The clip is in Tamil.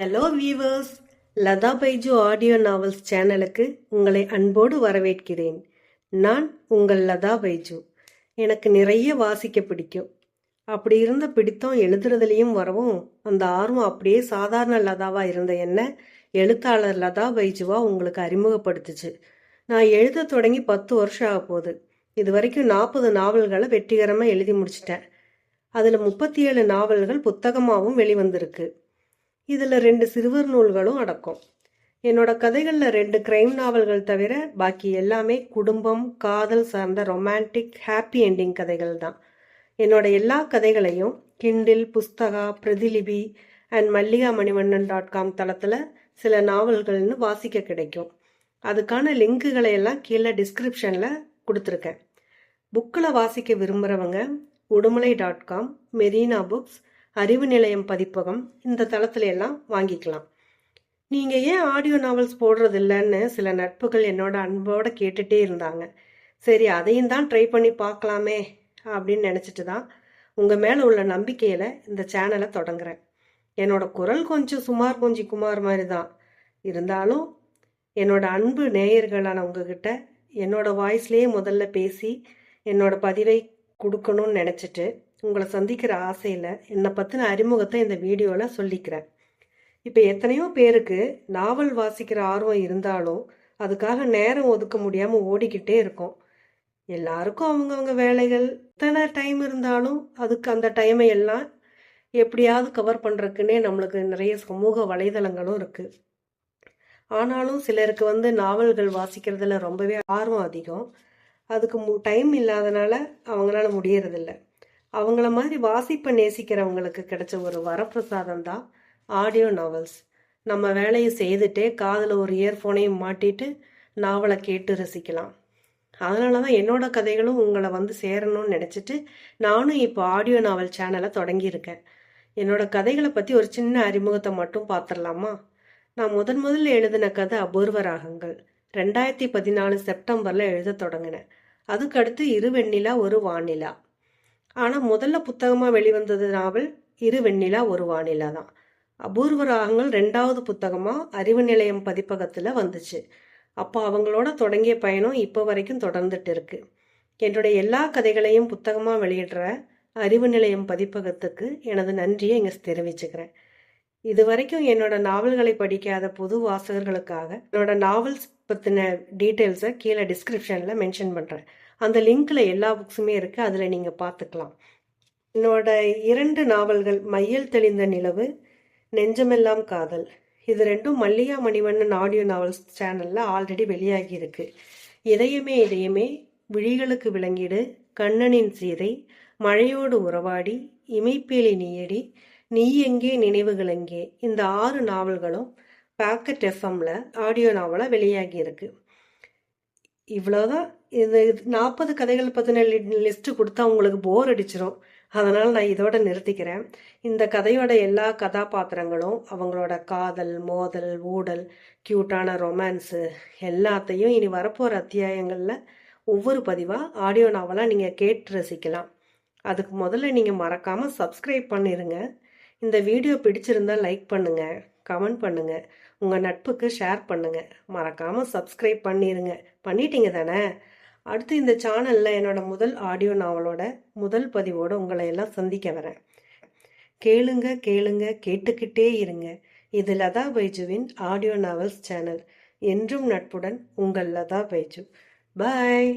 Hello viewers Latha Baiju audio novels சேனலுக்கு உங்களை அன்போடு வரவேற்கிறேன். நான் உங்கள் லதா பைஜு எனக்கு நிறைய வாசிக்க பிடிக்கும். அப்படி இருந்த பிடித்தம் எழுதுறதுலையும் வரவும் அந்த ஆர்வம் அப்படியே சாதாரண லதாவாக இருந்த என்ன எழுத்தாளர் லதா பைஜுவா உங்களுக்கு அறிமுகப்படுத்துச்சு. நான் எழுத தொடங்கி பத்து வருஷம் ஆக போகுது. இது வரைக்கும் நாற்பது நாவல்களை வெற்றிகரமாக எழுதி முடிச்சிட்டேன். அதில் முப்பத்தி ஏழு நாவல்கள் புத்தகமாகவும் வெளிவந்திருக்கு. இதில் ரெண்டு சிறுவர் நூல்களும் அடக்கும். என்னோட கதைகளில் ரெண்டு கிரைம் நாவல்கள் தவிர பாக்கி எல்லாமே குடும்பம் காதல் சார்ந்த ரொமான்டிக் ஹாப்பி என்டிங் கதைகள் தான். என்னோட எல்லா கதைகளையும் Kindle Pustaka Pratilipi and Mallika Manivannan dot com தளத்தில் சில நாவல்கள்னு வாசிக்க கிடைக்கும். அதுக்கான லிங்குகளை எல்லாம் கீழே டிஸ்கிரிப்ஷனில் கொடுத்துருக்கேன். புக்கில் வாசிக்க விரும்புகிறவங்க Udumalai dot com Marina books Arivu Nilayam பதிப்பகம் இந்த தளத்துல எல்லாம் வாங்கிக்கலாம். நீங்கள் ஏன் ஆடியோ நாவல்ஸ் போடுறது இல்லைன்னு சில நட்புகள் என்னோட அன்போட கேட்டுட்டே இருந்தாங்க. சரி அதையும் தான் ட்ரை பண்ணி பார்க்கலாமே அப்படின்னு நினச்சிட்டு தான் உங்கள் மேலே உள்ள நம்பிக்கையில் இந்த சேனலை தொடங்குறேன். என்னோட குரல் கொஞ்சம் சுமார் கொஞ்சம் குமார் மாதிரி தான். இருந்தாலும் என்னோட அன்பு நேயர்களான உங்ககிட்ட என்னோட வாய்ஸ்லேயே முதல்ல பேசி என்னோட பதிவை கொடுக்கணும்னு நினச்சிட்டு உங்களை சந்திக்கிற ஆசையில் என்னை பற்றின அறிமுகத்தை இந்த வீடியோவில் சொல்லிக்கிறேன். இப்போ எத்தனையோ பேருக்கு நாவல் வாசிக்கிற ஆர்வம் இருந்தாலும் அதுக்காக நேரம் ஒதுக்க முடியாமல் ஓடிக்கிட்டே இருக்கும். எல்லாருக்கும் அவங்கவுங்க வேலைகள் எத்தனை டைம் இருந்தாலும் அதுக்கு அந்த டைமை எல்லாம் எப்படியாவது கவர் பண்ணுறதுக்குன்னே நம்மளுக்கு நிறைய சமூக வலைதளங்களும் இருக்குது ஆனாலும் சிலருக்கு வந்து நாவல்கள் வாசிக்கிறதுல ரொம்பவே ஆர்வம் அதிகம். அதுக்கு மு டைம் இல்லாதனால அவங்களால முடியறதில்ல. அவங்கள மாதிரி வாசிப்பை நேசிக்கிறவங்களுக்கு கிடைச்ச ஒரு வரப்பிரசாதம் தான் ஆடியோ நாவல்ஸ் நம்ம வேலையை செய்துட்டே காதில் ஒரு இயர்ஃபோனையும் மாட்டிட்டு நாவலை கேட்டு ரசிக்கலாம். அதனால தான் என்னோட கதைகளும் உங்களை வந்து சேரணும்னு நினச்சிட்டு நானும் இப்போ ஆடியோ நாவல் சேனலை தொடங்கியிருக்கேன். என்னோட கதைகளை பற்றி ஒரு சின்ன அறிமுகத்தை மட்டும் பார்த்துடலாமா நான் முதன் முதல்ல எழுதின கதை அபூர்வ ராகங்கள். ரெண்டாயிரத்தி பதினாலு செப்டம்பரில் எழுத தொடங்கினேன் அதுக்கடுத்து இரு வெண்ணிலா ஒரு வானிலா. ஆனால் முதல்ல புத்தகமாக வெளிவந்தது நாவல் இரு வெண்ணிலா ஒரு வானிலா தான். அபூர்வ ராகங்கள் ரெண்டாவது புத்தகமாக அறிவு நிலையம் பதிப்பகத்தில் வந்துச்சு. அப்போ அவங்களோட தொடங்கிய பயணம் இப்போ வரைக்கும் தொடர்ந்துட்டு இருக்கு. என்னுடைய எல்லா கதைகளையும் புத்தகமாக வெளியிடுற அறிவு நிலையம் பதிப்பகத்துக்கு எனது நன்றியை இங்கே தெரிவிச்சுக்கிறேன். இது வரைக்கும் என்னோட நாவல்களை படிக்காத புது வாசகர்களுக்காக என்னோட நாவல்ஸ் பற்றின டீட்டெயில்ஸை கீழே டிஸ்கிரிப்ஷனில் மென்ஷன் பண்ணுறேன் அந்த லிங்க்கில் எல்லா புக்ஸுமே இருக்குது அதில் நீங்கள் பார்த்துக்கலாம். என்னோட இரண்டு நாவல்கள் மையல் தெளிந்த நிலவு நெஞ்சமெல்லாம் காதல். இது ரெண்டும் மல்லிகா மணிவண்ணன் ஆடியோ நாவல்ஸ் சேனலில் ஆல்ரெடி வெளியாகி இருக்கு. இதயமே இதயமே விழிகளுக்கு விளங்கிடு கண்ணனின் சீதை மழையோடு உறவாடி இமைப்பேலி நீயடி நீ எங்கே நினைவுகள் எங்கே? இந்த ஆறு நாவல்களும் பேக்கெட் எஃப்எம்ல ஆடியோ நாவலாக வெளியாகி இருக்கு. இவ்வளோதான் இது நாற்பது கதைகள் பற்றின லிஸ்ட்டு கொடுத்தா உங்களுக்கு போர் அடிச்சிடும் அதனால் நான் இதோட நிறுத்திக்கிறேன். இந்த கதையோட எல்லா கதாபாத்திரங்களும் அவங்களோட காதல் மோதல் ஊடல் க்யூட்டான ரொமான்ஸு எல்லாத்தையும் இனி வரப்போகிற அத்தியாயங்களில் ஒவ்வொரு பதிவாக ஆடியோ நாவலாக நீங்கள் கேட்டு ரசிக்கலாம். அதுக்கு முதல்ல நீங்கள் மறக்காமல் சப்ஸ்கிரைப் பண்ணிடுங்க இந்த வீடியோ பிடிச்சிருந்தா லைக் பண்ணுங்கள் கமெண்ட் பண்ணுங்கள் உங்கள் நட்புக்கு ஷேர் பண்ணுங்கள் மறக்காமல் சப்ஸ்கிரைப் பண்ணிடுங்க பண்ணிட்டீங்க தானே? அடுத்து இந்த சேனலில் என்னோட முதல் ஆடியோ நாவலோட முதல் பதிவோடு உங்களை எல்லாம் சந்திக்க வரேன். கேளுங்க கேளுங்க கேட்டுக்கிட்டே இருங்க. இது லதா பைஜுவின் ஆடியோ நாவல்ஸ் சேனல். என்றும் நட்புடன் உங்கள் லதா பைஜு. பாய்!